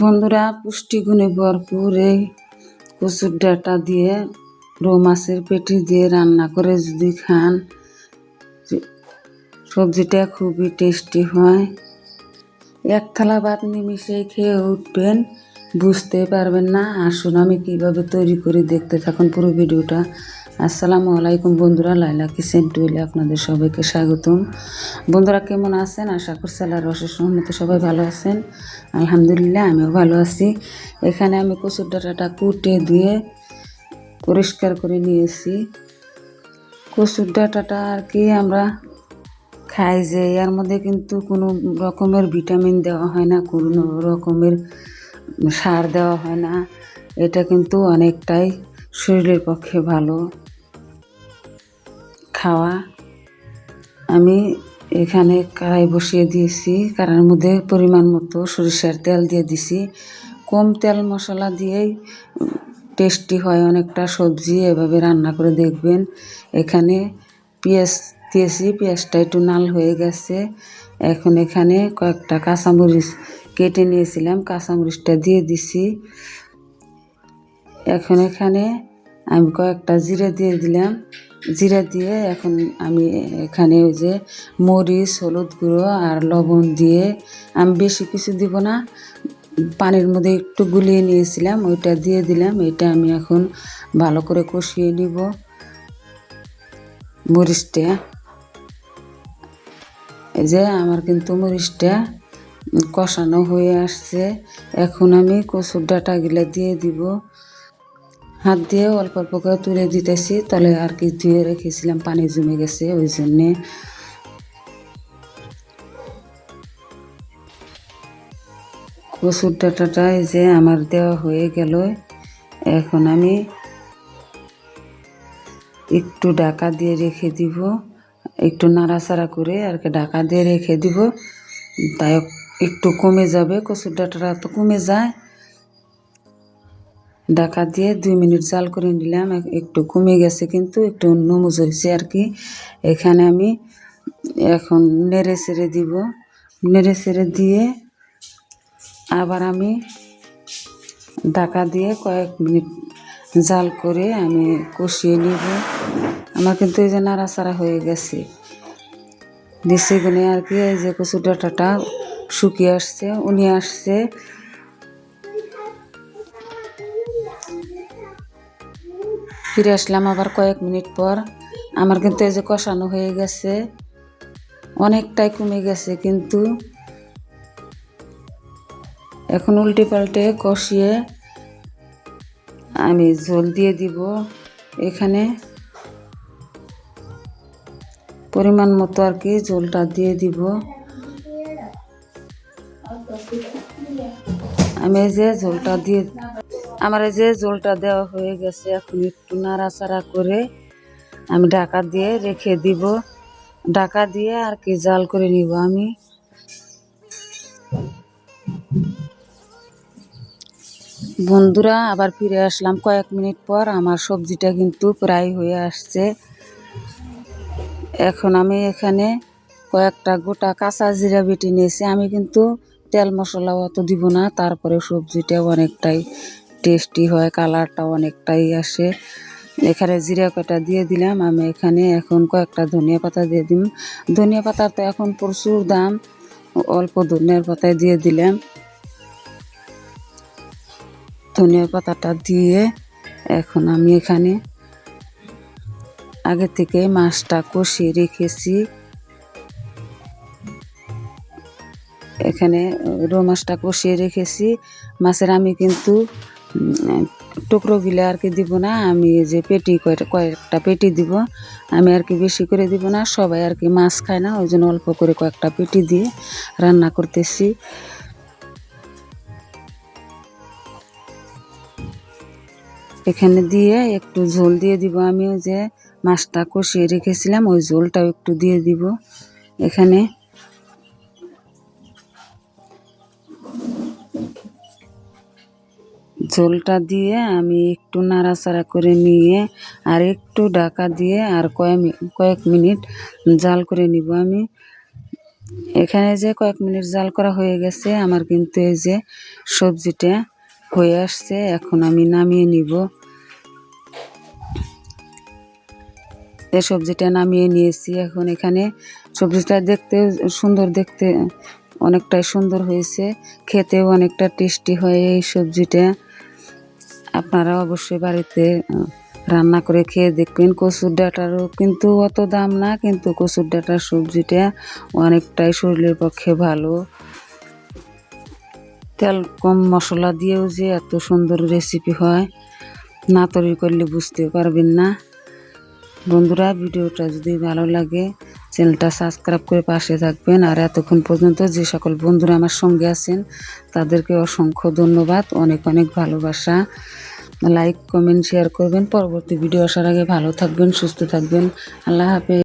বন্ধুরা, পুষ্টিগুণে ভরপুর এই কচুর ডাঁটা দিয়ে, রৌ মাছের পেটি দিয়ে রান্না করে যদি খান, সবজিটা খুবই টেস্টি হয়। এক থালা ভাত নিমিশে খেয়ে উঠবেন, বুঝতে পারবেন না। আসুন আমি কীভাবে তৈরি করে, দেখতে থাকুন পুরো ভিডিওটা। আসসালামু আলাইকুম বন্ধুরা, লাইলা কিচেন টুইলে আপনাদের সবাইকে স্বাগতম। বন্ধুরা কেমন আছেন? আশা করছি আল্লাহর অশেষ মতো সবাই ভালো আছেন। আলহামদুলিল্লাহ, আমিও ভালো আছি। এখানে আমি কচুর ডাঁটাটা কুটে দিয়ে পরিষ্কার করে নিয়েছি। কচুর ডাঁটাটা আর কি আমরা খাই যে, এর মধ্যে কিন্তু কোনো রকমের ভিটামিন দেওয়া হয় না, কোনো রকমের সার দেওয়া হয় না। এটা কিন্তু অনেকটাই শরীরের পক্ষে ভালো। খাওয়া। আমি এখানে কড়াই বসিয়ে দিয়েছি, কড়াইয়ের মধ্যে পরিমাণ মতো সরিষার তেল দিয়ে দিছি। কম তেল মশলা দিয়েই টেস্টি হয় অনেকটা সবজি, এভাবে রান্না করে দেখবেন। এখানে পেঁয়াজ দিয়েছি, পেঁয়াজটা একটু নাল হয়ে গেছে। এখন এখানে কয়েকটা কাঁচামরিচ কেটে নিয়েছিলাম, কাঁচামরিচটা দিয়ে দিছি। এখন এখানে আমি কয়েকটা জিরে দিয়ে দিলাম। জিরা দিয়ে এখন আমি এখানে ওই যে মরিচ, হলুদ গুঁড়ো আর লবণ দিয়ে আমি বেশি কিছু দিব না। পানির মধ্যে একটু গুলিয়ে নিয়েছিলাম, ওইটা দিয়ে দিলাম। এটা আমি এখন ভালো করে কষিয়ে নিব মরিচটা। এই যে আমার কিন্তু মরিচটা কষানো হয়ে আসছে। এখন আমি কচুর ডাঁটাগুলা দিয়ে দিব। হাত দিয়ে অল্প অল্প করে তুলে দিতেছি, তাহলে আর কি ধুয়ে রেখেছিলাম, পানি জমে গেছে, ওই জন্যে। কচুর ডাঁটাটা যে আমার দেওয়া হয়ে গেল। এখন আমি একটু ডাকা দিয়ে রেখে দিব। একটু নাড়াচাড়া করে আর কি ডাকা দিয়ে রেখে দিব। তাই একটু কমে যাবে, কচুর ডাঁটাটা তো কমে যায়। ডাকা দিয়ে দুই মিনিট জাল করে নিলাম একটু কমে গেছে কিন্তু একটু নমুজ হয়েছে আর কি। এখানে আমি এখন নেড়ে ছেড়ে দিব। নেড়ে ছেড়ে দিয়ে আবার আমি ডাকা দিয়ে কয়েক মিনিট জাল করে আমি কষিয়ে নিব। আমার কিন্তু এই যে নাড়াচাড়া হয়ে গেছে। দিছে গুনে আর কি, এই যে কচু ডাটাটা শুকিয়ে আসছে, উনি আসছে। ফিরে আসলাম আবার কয়েক মিনিট পর। আমার কিন্তু এই যে কষানো হয়ে গেছে, অনেকটাই কমে গেছে কিন্তু এখন উল্টে পাল্টে কষিয়ে আমি ঝোল দিয়ে দিব এখানে। পরিমাণ মতো আর কি ঝোলটা দিয়ে দিব। আমি যে ঝোলটা দিয়ে আমার এই যে ঝোলটা দেওয়া হয়ে গেছে, এখন একটু নাড়াচাড়া করে আমি ঢাকা দিয়ে রেখে দিব। ঢাকা দিয়ে আর কি জাল করে নিব আমি। বন্ধুরা, আবার ফিরে আসলাম কয়েক মিনিট পর। আমার সবজিটা কিন্তু প্রায় হয়ে আসছে। এখন আমি এখানে কয়েকটা গোটা কাঁচা জিরা বেটে নিয়েছি। আমি কিন্তু তেল মশলা অত দিব না, তারপরে সবজিটা অনেকটাই টেস্টি হয় কালারটা অনেকটাই আসে। এখানে জিরা কটা দিয়ে দিলাম, আমি এখানে এখন কয়েকটা ধনিয়া পাতা দিয়ে দিলাম ধনিয়া পাতার তো এখন প্রচুর দাম, অল্প ধনিয়ার পাতায় দিয়ে দিলাম। ধনিয়া পাতাটা দিয়ে এখন আমি এখানে আগে থেকে মাছটা কষিয়ে রেখেছি। এখানে রো মাছটা কষিয়ে রেখেছি। মাছের আমি কিন্তু টুকরোগুলো আর কি দিব না, আমি যে পেটি কয়েকটা পেটি দিব, আমি আর কি বেশি করে দিব না, সবাই আর কি মাছ খায় না, ওই জন্য অল্প করে কয়েকটা পেটি দিয়ে রান্না করতেছি। এখানে দিয়ে একটু ঝোল দিয়ে দিব আমি ওই যে মাছটা কষিয়ে রেখেছিলাম, ওই ঝোলটাও একটু দিয়ে দিব। এখানে ঝোলটা দিয়ে আমি একটু নাড়াচাড়া করে নিয়ে আর একটু ঢাকা দিয়ে আর কয়েক কয়েক মিনিট জাল করে নিব। আমি এখানে যে কয়েক মিনিট জাল করা হয়ে গেছে, আমার কিন্তু এই যে সবজিটা হয়ে আসছে, এখন আমি নামিয়ে নিব। এই সবজিটা নামিয়ে নিয়েছি। এখন এখানে সবজিটা দেখতে সুন্দর দেখতে অনেকটাই সুন্দর হয়েছে, খেতেও অনেকটা টেস্টি হয় এই সবজিটা। আপনারা অবশ্যই বাড়িতে রান্না করে খেয়ে দেখবেন। কচুর ডাটারও কিন্তু অত দাম না, কিন্তু কচুর ডাঁটার সবজিটা অনেকটাই শরীরের পক্ষে ভালো। তেল কম মশলা দিয়েও যে এত সুন্দর রেসিপি হয় না তৈরি করলে বুঝতে পারবেন না। বন্ধুরা, ভিডিওটা যদি ভালো লাগে, চ্যানেলটা সাবস্ক্রাইব করে পাশে থাকবেন। আর এতক্ষণ পর্যন্ত যে সকল বন্ধুরা আমার সঙ্গে আছেন, তাদেরকে অসংখ্য ধন্যবাদ, অনেক অনেক ভালোবাসা। লাইক, কমেন্ট, শেয়ার করবেন। পরবর্তী ভিডিও আসার আগে ভালো থাকবেন, সুস্থ থাকবেন। আল্লাহ হাফেজ।